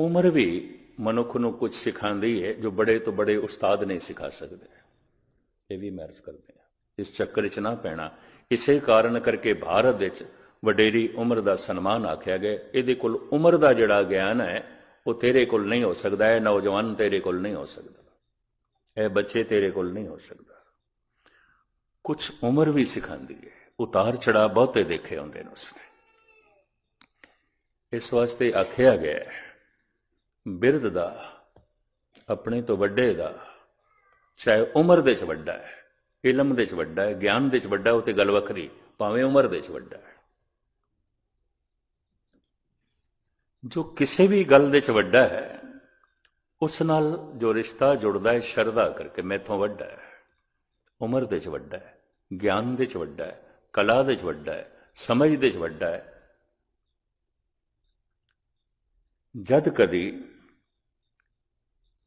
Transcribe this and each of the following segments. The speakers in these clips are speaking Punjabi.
ਉਮਰ ਵੀ ਮਨੁੱਖ ਨੂੰ ਕੁਝ ਸਿਖਾਉਂਦੀ ਹੈ ਜੋ ਬੜੇ ਤੋਂ ਬੜੇ ਉਸਤਾਦ ਨਹੀਂ ਸਿਖਾ ਸਕਦੇ। ਇਹ ਵੀ ਮੈਂ ਕਰਦੇ ਹਾਂ। ਇਸ ਚੱਕਰ 'ਚ ਨਾ ਪੈਣਾ। ਇਸੇ ਕਾਰਨ ਕਰਕੇ ਭਾਰਤ ਵਿੱਚ ਵਡੇਰੀ ਉਮਰ ਦਾ ਸਨਮਾਨ ਆਖਿਆ ਗਿਆ। ਇਹਦੇ ਕੋਲ ਉਮਰ ਦਾ ਜਿਹੜਾ ਗਿਆਨ ਹੈ, ਉਹ ਤੇਰੇ ਕੋਲ ਨਹੀਂ ਹੋ ਸਕਦਾ। ਹੈ ਨੌਜਵਾਨ ਤੇਰੇ ਕੋਲ ਨਹੀਂ ਹੋ ਸਕਦਾ। ਇਹ ਬੱਚੇ ਤੇਰੇ ਕੋਲ ਨਹੀਂ ਹੋ ਸਕਦਾ। ਕੁਝ ਉਮਰ ਵੀ ਸਿਖਾਉਂਦੀ ਹੈ ਉਤਾਰ ਚੜਾ ਬਹੁਤੇ ਦੇਖੇ ਹੁੰਦੇ ਨੇ ਉਸਨੇ। ਇਸ ਵਾਸਤੇ ਆਖਿਆ ਗਿਆ ਹੈ ਬਿਰਧ ਦਾ, ਆਪਣੇ ਤੋਂ ਵੱਡੇ ਦਾ, ਚਾਹੇ ਉਮਰ ਦੇ ਚ ਵੱਡਾ ਹੈ, ਇਲਮ ਦੇ ਚ ਵੱਡਾ ਹੈ, ਗਿਆਨ ਦੇ ਚ ਵੱਡਾ, ਉਹ ਤੇ ਗੱਲ ਵੱਖਰੀ, ਭਾਵੇਂ ਉਮਰ ਦੇ ਚ ਵੱਡਾ ਹੈ। ਜੋ ਕਿਸੇ ਵੀ ਗੱਲ ਦੇ ਚ ਵੱਡਾ ਹੈ, ਉਸ ਨਾਲ ਜੋ ਰਿਸ਼ਤਾ ਜੁੜਦਾ ਹੈ, ਸ਼ਰਧਾ ਕਰਕੇ ਮੈਥੋਂ ਵੱਡਾ ਹੈ। ਉਮਰ ਦੇ ਚ ਵੱਡਾ ਹੈ, ਗਿਆਨ ਦੇ ਚ ਵੱਡਾ ਹੈ, ਕਲਾ ਦੇ ਚ ਵੱਡਾ ਹੈ, ਸਮਝ ਦੇ ਚ ਵੱਡਾ ਹੈ ਜਦ ਕਦੀ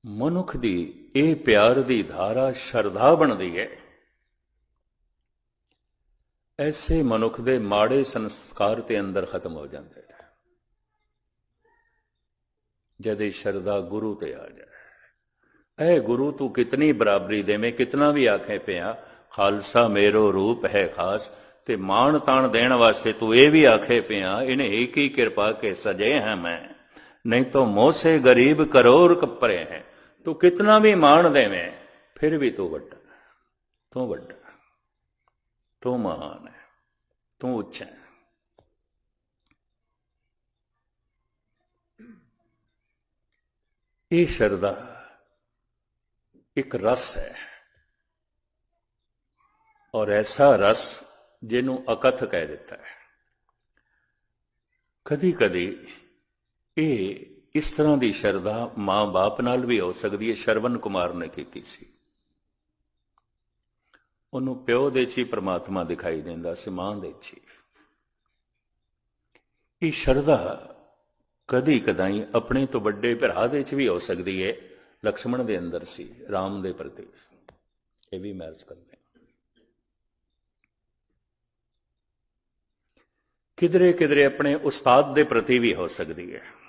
ਮਨੁੱਖ ਦੀ ਇਹ ਪਿਆਰ ਦੀ ਧਾਰਾ ਸ਼ਰਧਾ ਬਣਦੀ ਹੈ, ਐਸੇ ਮਨੁੱਖ ਦੇ ਮਾੜੇ ਸੰਸਕਾਰ ਤੇ ਅੰਦਰ ਖਤਮ ਹੋ ਜਾਂਦੇ ਨੇ ਜਦ ਇਹ ਸ਼ਰਧਾ ਗੁਰੂ ਤੇ ਆ ਜਾਏ, ਐ ਗੁਰੂ ਤੂੰ ਕਿਤਨੀ ਬਰਾਬਰੀ ਦੇਵੇਂ, ਕਿਤਨਾ ਵੀ ਆਖੇ ਪਿਆ, ਖਾਲਸਾ ਮੇਰੋ ਰੂਪ ਹੈ ਖਾਸ, ਤੇ ਮਾਣ ਤਾਣ ਦੇਣ ਵਾਸਤੇ ਤੂੰ ਇਹ ਵੀ ਆਖੇ ਪਿਆ, ਇਹਨੇ ਇੱਕ ਹੀ ਕਿਰਪਾ ਕੇ ਸਜੇ ਹੈ ਮੈਂ। ਨਹੀਂ ਤਾਂ ਮੋਹ ਸੇ ਗਰੀਬ ਕਰੋੜ ਕੱਪਰੇ ਹੈ। ਤੂੰ ਕਿਤਨਾ ਵੀ ਮਾਣ ਦੇਵੇਂ, ਫਿਰ ਵੀ ਤੂੰ ਵੱਡਾ। ਤੂੰ ਵੱਡਾ। ਤੂੰ ਮਹਾਨ ਹੈ। ਤੂੰ ਉੱਚਾ ਹੈ। ਇਹ ਸ਼ਰਦਾ ਇੱਕ ਰਸ ਹੈ। ਔਰ ਐਸਾ ਰਸ ਜਿਹਨੂੰ ਅਕਥ ਕਹਿ ਦਿੱਤਾ ਹੈ। ਕਦੀ ਕਦੀ ਇਹ ਇਸ ਤਰ੍ਹਾਂ ਦੀ ਸ਼ਰਧਾ ਮਾਂ-ਬਾਪ ਨਾਲ ਵੀ ਹੋ ਸਕਦੀ ਹੈ, ਸ਼ਰਵਨ ਕੁਮਾਰ ਨੇ ਕੀਤੀ ਸੀ। ਉਹਨੂੰ ਪਿਓ ਦੇ ਚ ਹੀ ਪ੍ਰਮਾਤਮਾ ਦਿਖਾਈ ਦਿੰਦਾ ਸੀ, ਮਾਂ ਦੇ ਚ। ਹੀ ਇਹ ਸ਼ਰਧਾ ਕਦੀ ਕਦਾਈ ਆਪਣੇ ਤੋਂ ਵੱਡੇ ਭਰਾ ਦੇ ਚ ਵੀ ਹੋ ਸਕਦੀ ਹੈ, ਲਕਸ਼ਮਣ ਦੇ ਅੰਦਰ ਸੀ, ਰਾਮ ਦੇ ਪ੍ਰਤੀ। ਇਹ ਵੀ ਮੈਰਜ ਕਰਦੇ ਕਿਧਰੇ ਕਿਧਰੇ ਆਪਣੇ ਉਸਤਾਦ ਦੇ ਪ੍ਰਤੀ ਵੀ ਹੋ ਸਕਦੀ ਹੈ।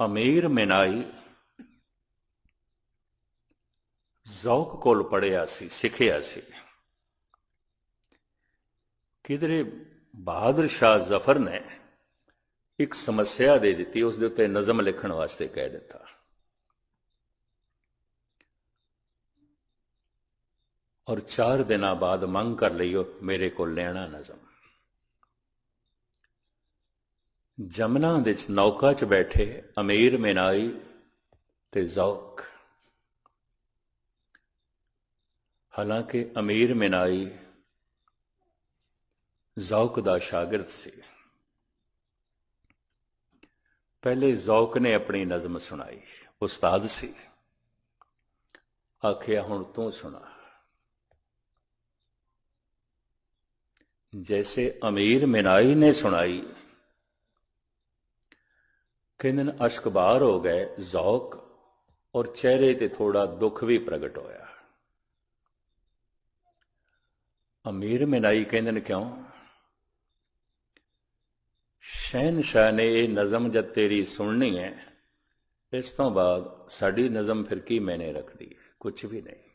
ਅਮੀਰ ਮਿਨਾਈ ਜ਼ੌਕ ਕੋਲ ਪੜਿਆ ਸੀ, ਸਿੱਖਿਆ ਸੀ। ਕਿਧਰੇ ਬਹਾਦਰ ਸ਼ਾਹ ਜ਼ਫਰ ਨੇ ਇੱਕ ਸਮੱਸਿਆ ਦੇ ਦਿੱਤੀ, ਉਸ ਦੇ ਉੱਤੇ ਨਜ਼ਮ ਲਿਖਣ ਵਾਸਤੇ ਕਹਿ ਦਿੱਤਾ। ਔਰ 4 ਦਿਨਾਂ ਬਾਅਦ ਮੰਗ ਕਰ ਲਈਓ ਮੇਰੇ ਕੋਲ ਲੈਣਾ ਨਜ਼ਮ। ਜਮਨਾ ਦੇ ਚ ਨੌਕਾ ਚ ਬੈਠੇ ਅਮੀਰ ਮਿਨਾਈ ਤੇ ਜ਼ੌਕ। ਹਾਲਾਂਕਿ ਅਮੀਰ ਮਿਨਾਈ ਜ਼ੌਕ ਦਾ ਸ਼ਾਗਿਰਦ ਸੀ। ਪਹਿਲੇ ਜ਼ੌਕ ਨੇ ਆਪਣੀ ਨਜ਼ਮ ਸੁਣਾਈ। ਉਸਤਾਦ ਸੀ। ਆਖਿਆ, ਹੁਣ ਤੂੰ ਸੁਣਾ। ਜੈਸੇ ਅਮੀਰ ਮਿਨਾਈ ਨੇ ਸੁਣਾਈ ਕਿ ਅਸ਼ਕਬਾਰ ਹੋ ਗਏ ਜ਼ੌਕ ਔਰ ਚਿਹਰੇ ਤੇ ਥੋੜਾ ਦੁੱਖ ਵੀ ਪ੍ਰਗਟ ਹੋਇਆ। ਅਮੀਰ ਮਿਨਾਈ ਕਹਿੰਦੇ ਨੇ ਕਿਉਂ? ਸ਼ਹਿਨशाह ਨੇ ਇਹ ਨਜ਼ਮ ਜਦ ਤੇਰੀ ਸੁਣਨੀ ਹੈ, ਇਸ ਤੋਂ ਬਾਅਦ ਸਾਡੀ ਨਜ਼ਮ ਫਿਰ ਕੀ ਮੈਨੇ ਰੱਖਦੀ ਹੈ? ਕੁਝ ਵੀ ਨਹੀਂ।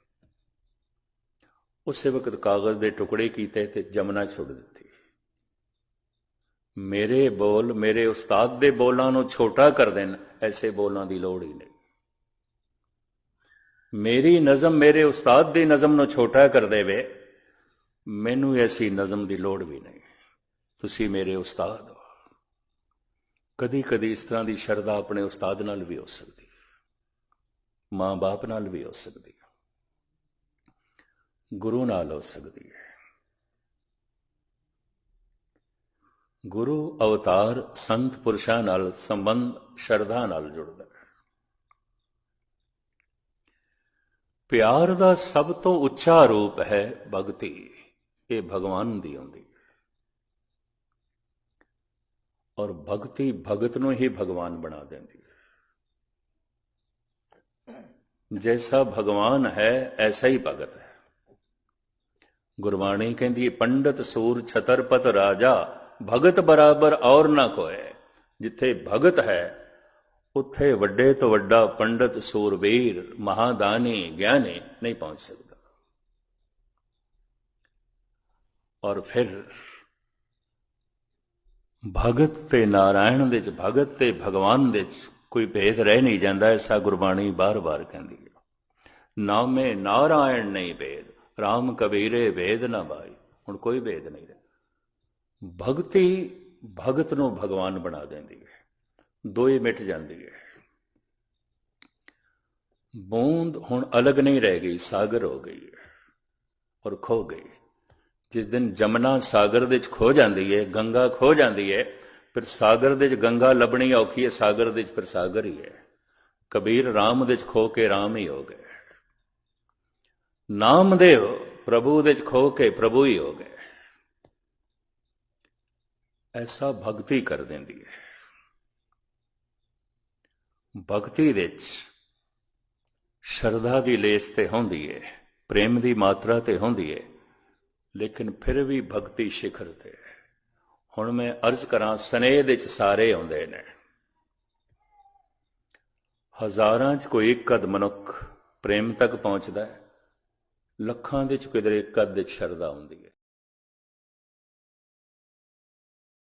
ਉਸੇ ਵਕਤ ਕਾਗਜ਼ ਦੇ ਟੁਕੜੇ ਕੀਤੇ ਤੇ ਜਮਨਾ ਛੁੱਟ ਦਿੱਤੀ। ਮੇਰੇ ਬੋਲ, ਮੇਰੇ ਉਸਤਾਦ ਦੇ ਬੋਲਾਂ ਨੂੰ ਛੋਟਾ ਕਰ ਦੇਣ, ਐਸੇ ਬੋਲਾਂ ਦੀ ਲੋੜ ਹੀ ਨਹੀਂ। ਮੇਰੀ ਨਜ਼ਮ ਮੇਰੇ ਉਸਤਾਦ ਦੀ ਨਜ਼ਮ ਨੂੰ ਛੋਟਾ ਕਰ ਦੇਵੇ, ਮੈਨੂੰ ਐਸੀ ਨਜ਼ਮ ਦੀ ਲੋੜ ਵੀ ਨਹੀਂ। ਤੁਸੀਂ ਮੇਰੇ ਉਸਤਾਦ ਹੋ। ਕਦੀ ਕਦੀ ਇਸ ਤਰ੍ਹਾਂ ਦੀ ਸ਼ਰਧਾ ਆਪਣੇ ਉਸਤਾਦ ਨਾਲ ਵੀ ਹੋ ਸਕਦੀ। ਮਾਂ-ਬਾਪ ਨਾਲ ਵੀ ਹੋ ਸਕਦੀ। ਗੁਰੂ ਨਾਲ ਹੋ ਸਕਦੀ ਹੈ। ਗੁਰੂ ਅਵਤਾਰ ਸੰਤ ਪੁਰਸ਼ਾਂ ਨਾਲ ਸੰਬੰਧ, ਸ਼ਰਧਾ ਨਾਲ ਜੁੜਦਾ ਹੈ। ਪਿਆਰ ਦਾ ਸਭ ਤੋਂ ਉੱਚਾ ਰੂਪ ਹੈ ਭਗਤੀ, ਇਹ ਭਗਵਾਨ ਦੀ ਹੁੰਦੀ ਹੈ। ਔਰ ਭਗਤੀ ਭਗਤ ਨੂੰ ਹੀ ਭਗਵਾਨ ਬਣਾ ਦਿੰਦੀ ਹੈ। ਜੈਸਾ ਭਗਵਾਨ ਹੈ, ਐਸਾ ਹੀ ਭਗਤ ਹੈ। ਗੁਰਬਾਣੀ ਕਹਿੰਦੀ ਪੰਡਤ ਸੂਰ ਛਤਰਪਤ ਰਾਜਾ ਭਗਤ ਬਰਾਬਰ ਔਰ ਨਾ ਕੋਏ। ਜਿੱਥੇ ਭਗਤ ਹੈ, ਉੱਥੇ ਵੱਡੇ ਤੋਂ ਵੱਡਾ ਪੰਡਤ, ਸੂਰਬੀਰ, ਮਹਾਦਾਨੀ, ਗਿਆਨੀ ਨਹੀਂ ਪਹੁੰਚ ਸਕਦਾ। ਔਰ ਫਿਰ ਭਗਤ ਤੇ ਨਾਰਾਇਣ ਵਿੱਚ, ਭਗਤ ਤੇ ਭਗਵਾਨ ਵਿੱਚ ਕੋਈ ਭੇਦ ਰਹਿ ਨਹੀਂ ਜਾਂਦਾ, ਐਸਾ ਗੁਰਬਾਣੀ ਬਾਰ-ਬਾਰ ਕਹਿੰਦੀ ਹੈ। ਨਾਮੇ ਨਾਰਾਇਣ ਨਹੀਂ ਭੇਦ RAM ਕਬੀਰੇ ਭੇਦ ਨਾ ਭਾਈ। ਹੁਣ ਕੋਈ ਭੇਦ ਨਹੀਂ ਰਿਹਾ ਭਗਤੀ ਭਗਤ ਨੂੰ ਭਗਵਾਨ ਬਣਾ ਦਿੰਦੀ ਹੈ। ਦੋਏ ਮਿਟ ਜਾਂਦੀ ਹੈ। ਬੂੰਦ ਹੁਣ ਅਲੱਗ ਨਹੀਂ ਰਹਿ ਗਈ, ਸਾਗਰ ਹੋ ਗਈ ਹੈ ਔਰ ਖੋ ਗਈ। ਜਿਸ ਦਿਨ ਜਮਨਾ ਸਾਗਰ ਦੇ ਵਿੱਚ ਖੋ ਜਾਂਦੀ ਹੈ, ਗੰਗਾ ਖੋ ਜਾਂਦੀ ਹੈ, ਫਿਰ ਸਾਗਰ ਦੇ ਵਿੱਚ ਗੰਗਾ ਲੱਭਣੀ ਔਖੀ ਹੈ, ਸਾਗਰ ਦੇ ਵਿੱਚ ਫਿਰ ਸਾਗਰ ਹੀ ਹੈ। ਕਬੀਰ RAM ਦੇ ਵਿੱਚ ਖੋ ਕੇ RAM ਹੀ ਹੋ ਗਏ। ਨਾਮਦੇਵ ਪ੍ਰਭੂ ਦੇ ਵਿੱਚ ਖੋ ਕੇ ਪ੍ਰਭੂ ਹੀ ਹੋ ਗਏ। ਐਸਾ ਭਗਤੀ ਕਰ ਦਿੰਦੀ ਹੈ। ਭਗਤੀ ਵਿੱਚ ਸ਼ਰਧਾ ਦੀ ਲੇਸ ਤੇ ਹੁੰਦੀ ਹੈ, ਪ੍ਰੇਮ ਦੀ ਮਾਤਰਾ ਤੇ ਹੁੰਦੀ ਹੈ, ਲੇਕਿਨ ਫਿਰ ਵੀ ਭਗਤੀ ਸਿਖਰ ਤੇ ਹੁਣ ਮੈਂ ਅਰਜ਼ ਕਰਾਂ, ਸਨੇਹ ਦੇ ਵਿੱਚ ਸਾਰੇ ਆਉਂਦੇ ਨੇ। ਹਜ਼ਾਰਾਂ 'ਚ ਕੋਈ ਇੱਕ ਅਦ ਮਨੁੱਖ ਪ੍ਰੇਮ ਤੱਕ ਪਹੁੰਚਦਾ ਹੈ, ਲੱਖਾਂ ਦੇ 'ਚ ਕਿਧਰੇ ਇੱਕ ਅੱਧ 'ਚ ਸ਼ਰਧਾ ਹੁੰਦੀ ਹੈ।